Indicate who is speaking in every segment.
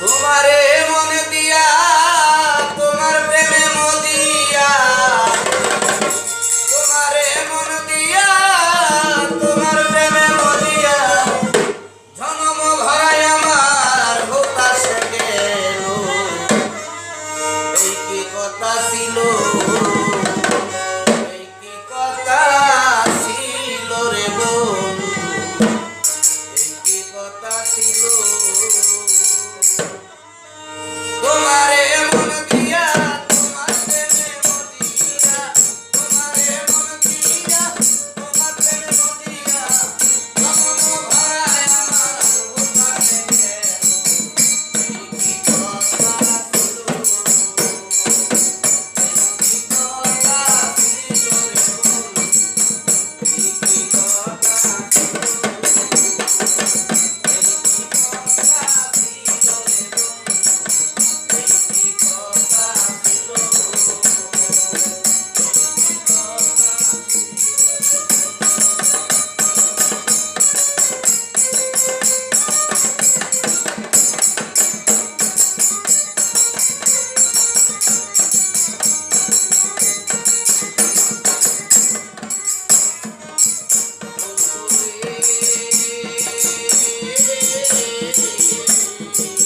Speaker 1: তোমারে মনে দিয়া, তোমার প্রেমে মদিয়া। তোমারে মন দিয়া, তোমার প্রেমে মদিয়া। জনম ভাই আমার হতাশ গেল এই কথা ছিল? Thank you.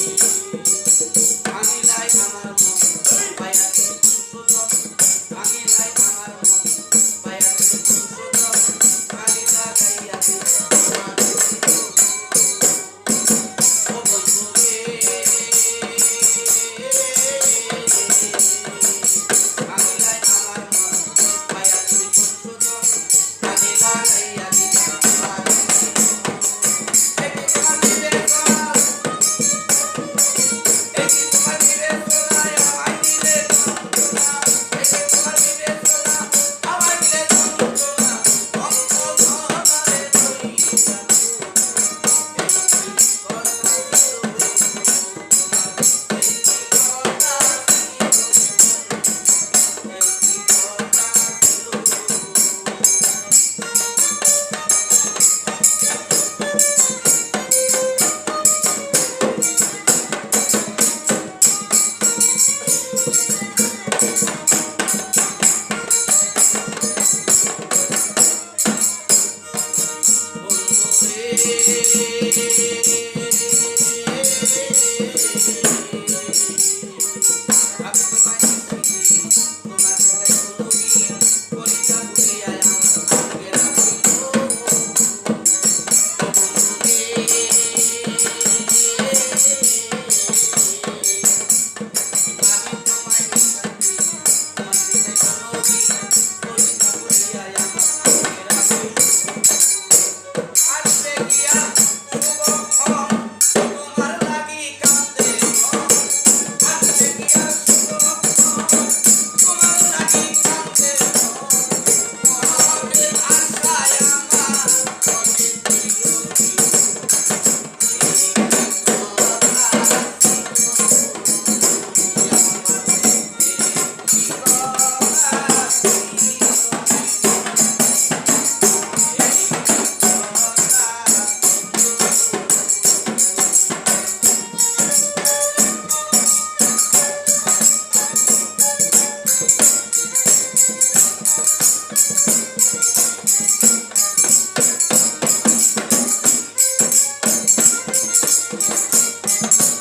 Speaker 1: Música